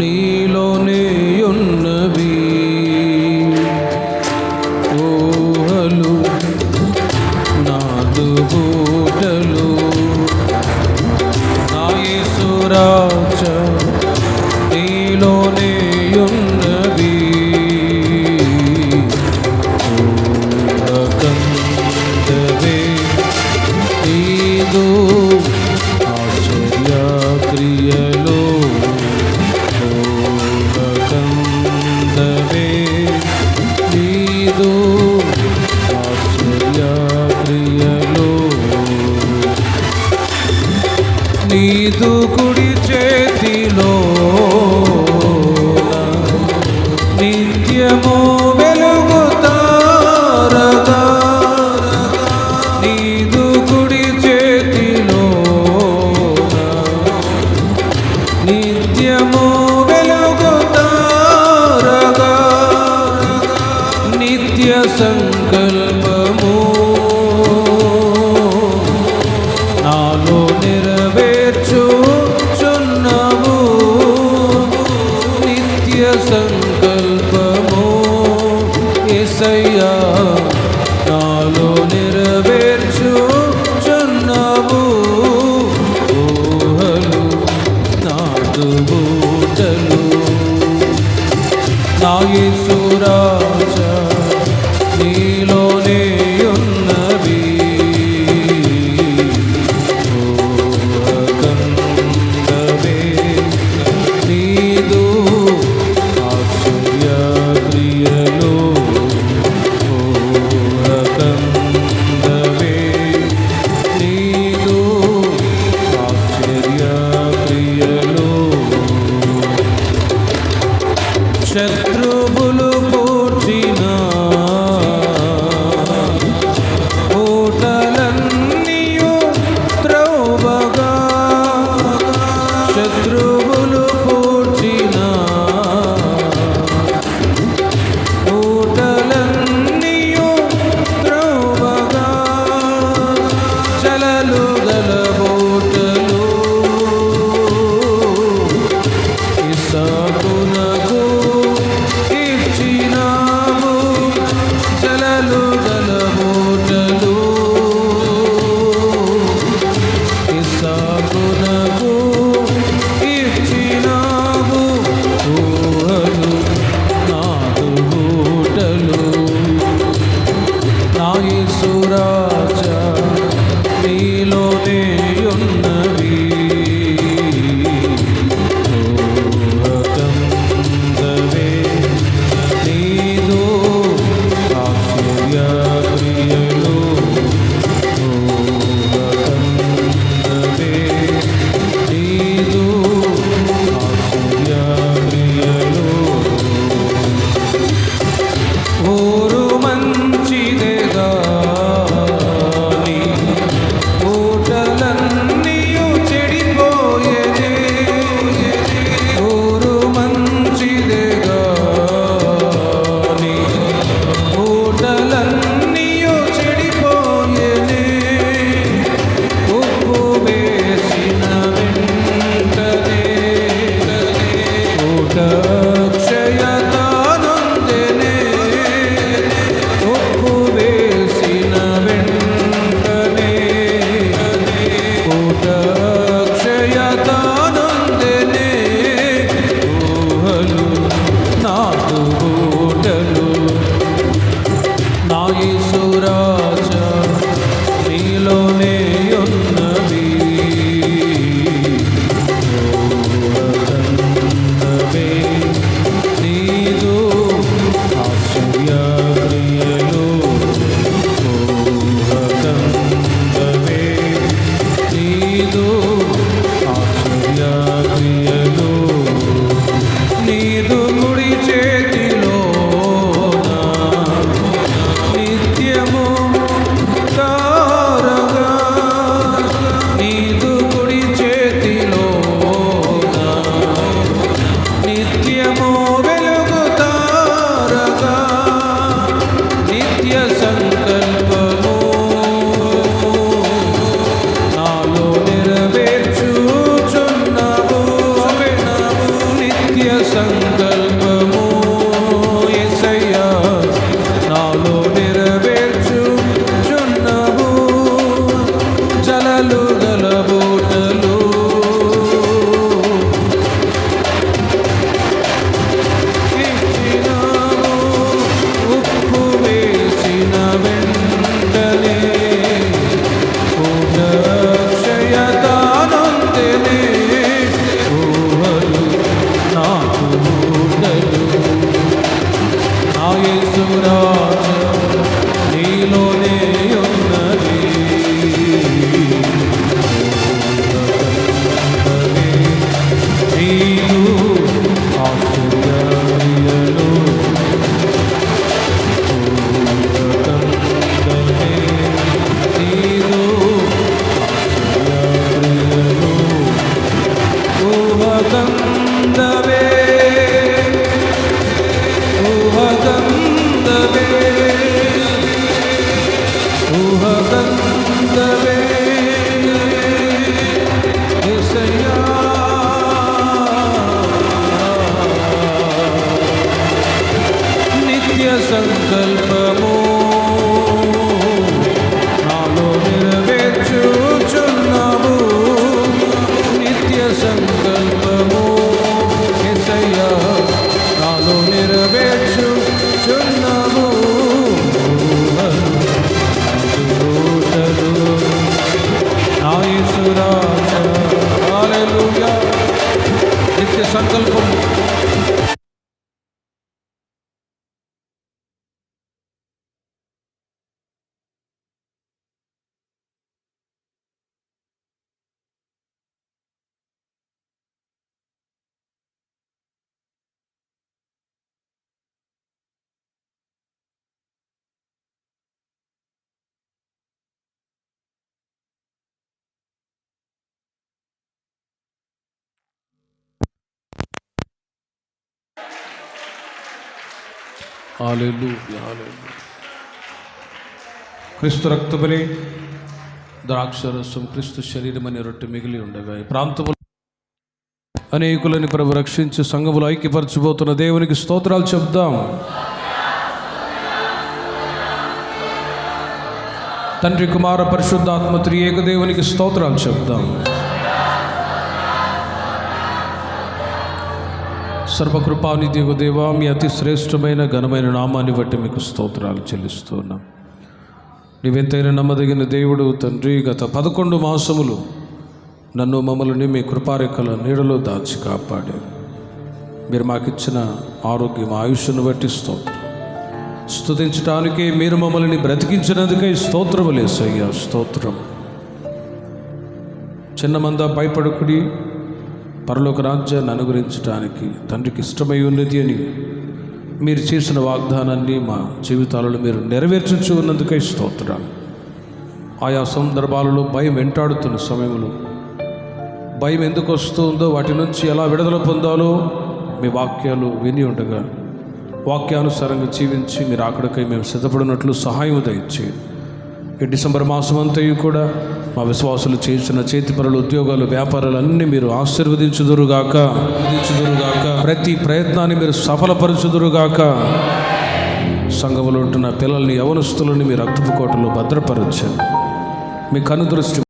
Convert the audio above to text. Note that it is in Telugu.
నీలోనే ఉన్నవి ఊహలు నాలుగూటలు నీలోనే ఉన్న కాదు. నీదు కుడి చే the senden de Santos, como క్రీస్తు రక్తబలి ద్రాక్షరసం క్రీస్తు శరీరం అనే రొట్టె మిగిలి ఉండగా ఈ ప్రాంతములో అనేకులని ప్రభు రక్షించి సంఘములు ఐక్యపరచబోతున్న దేవునికి స్తోత్రాలు చెప్దాం. తండ్రి కుమార పరిశుద్ధాత్మ త్రియేక దేవునికి స్తోత్రాలు చెప్దాం. సర్వకృపానిధిగు దేవా మీ అతి శ్రేష్టమైన ఘనమైన నామాన్ని బట్టి మీకు స్తోత్రాలు చెల్లిస్తున్నాం. నీవెంతైనా నమ్మదగిన దేవుడు తండ్రి గత పదకొండు మాసములు నన్ను మమ్మల్ని మీ కృపారేఖల నీడలో దాచి కాపాడారు. మీరు మాకిచ్చిన ఆరోగ్యం ఆయుష్ను బట్టి స్తోత్రం. స్తుతించటానికి మీరు మమ్మల్ని బ్రతికించినందుకై స్తోత్రములేసయ్యా స్తోత్రం. చిన్న మంద భయపడకుడి పరలోక రాజ్యాన్ని అనుగ్రహించడానికి తండ్రికి ఇష్టమై ఉన్నది అని మీరు చేసిన వాగ్దానాన్ని మా జీవితాలలో మీరు నెరవేర్చుచు ఉన్నందుకై స్తోత్రాలు. ఆయా సందర్భాలలో భయం వెంటాడుతున్న సమయంలో భయం ఎందుకు వస్తుందో వాటి నుంచి ఎలా విడుదల పొందాలో మీ వాక్యాలు విని ఉండగా వాక్యానుసారంగా జీవించి మీరు అక్కడికై మేము సిద్ధపడినట్లు సహాయం దయచేయండి. ఈ డిసెంబర్ మాసం అంతయు కూడా మా విశ్వాసులు చేసిన చేతి పనులు ఉద్యోగాలు వ్యాపారాలు అన్నీ మీరు ఆశీర్వదించుదురుగాక. ఆశీర్వదించుదురుగాక. ప్రతి ప్రయత్నాన్ని మీరు సఫలపరచుదురుగాక. సంఘంలో ఉంటున్న పిల్లల్ని యవనస్తులని మీ రక్తపు కోటలో భద్రపరచండి. మీ కనుదృష్టి